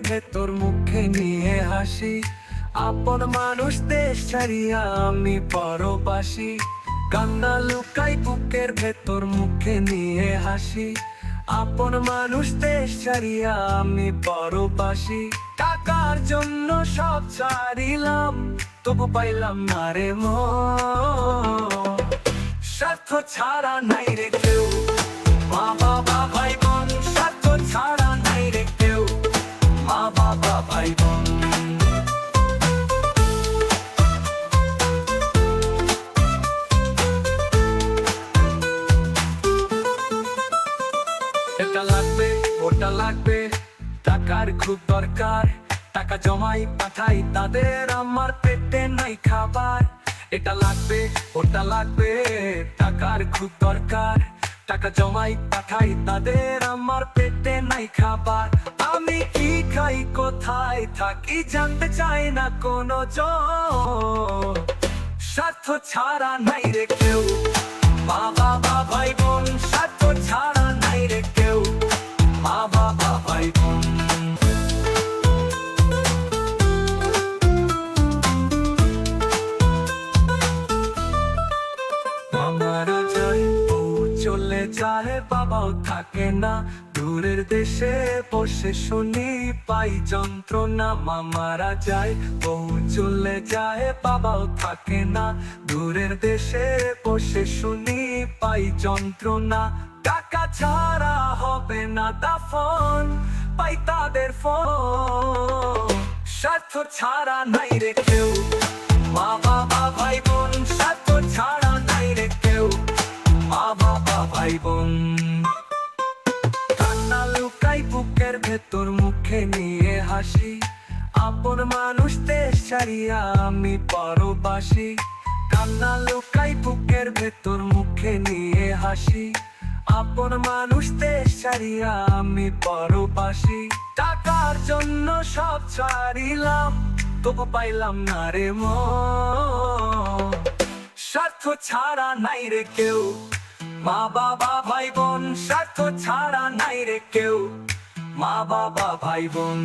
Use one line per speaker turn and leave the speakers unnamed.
ভেতর মুখে নিয়ে হাসি আপন মানুষ দেশ ছাড়িয়া আমি পরবাসী। কান্না লুকাই বুকের ভেতর মুখে নিয়ে হাসি আপন মানুষ দেশ ছাড়িয়া আমি পরবাসী। টাকার জন্য সব ছাড়িলাম, তবু পাইলাম না রে মো। স্বার্থ ছাড়া নাই রে কেউ। বাবা ওটা লাগবে, টাকার খুব দরকার। টাকা জমাই পাঠাই তাদের, আমার পেটে নাই খাবার। এটা লাগবে ওটা লাগবে, টাকার খুব দরকার। টাকা জমাই পাঠাই তাদের, আমার পেটে নাই খাবার। আমি কি খাই, কোথায় থাকি জানতে চাই না কোনো স্বার্থ ছাড়া নাই রে কেউ। মা বাবা যায় বাবাও থাকে না, দূরের দেশে বসে শুনি পাই যন্ত্রণা মামারা যায়, বউ চলে যায় বাবাও থাকে না, দূরের দেশে বসে শুনি পাই যন্ত্রণা। টাকা ছাড়া হবে না দাফন, পাই তাদের ফোন। স্বার্থ ছাড়া নাই রে কেউ, মা বাবা, ভাই বোন, স্বার্থ বুকের ভেতর, মুখে নিয়ে হাসি। আপন মানুষ দেশ ছাড়িয়া আমি পরবাসী। কান্না লুকাই বুকের ভেতর, মুখে নিয়ে হাসি। আপন মানুষ দেশ ছাড়িয়া আমি পরবাসী। টাকার জন্য সব ছাড়িলাম, তবু পাইলাম না রে মো স্বার্থ ছাড়া নাই রে কেউ মা বাবা ভাই বোন স্বার্থ ছাড়া নাই রে কেউ। মা বাবা ভাই বোন।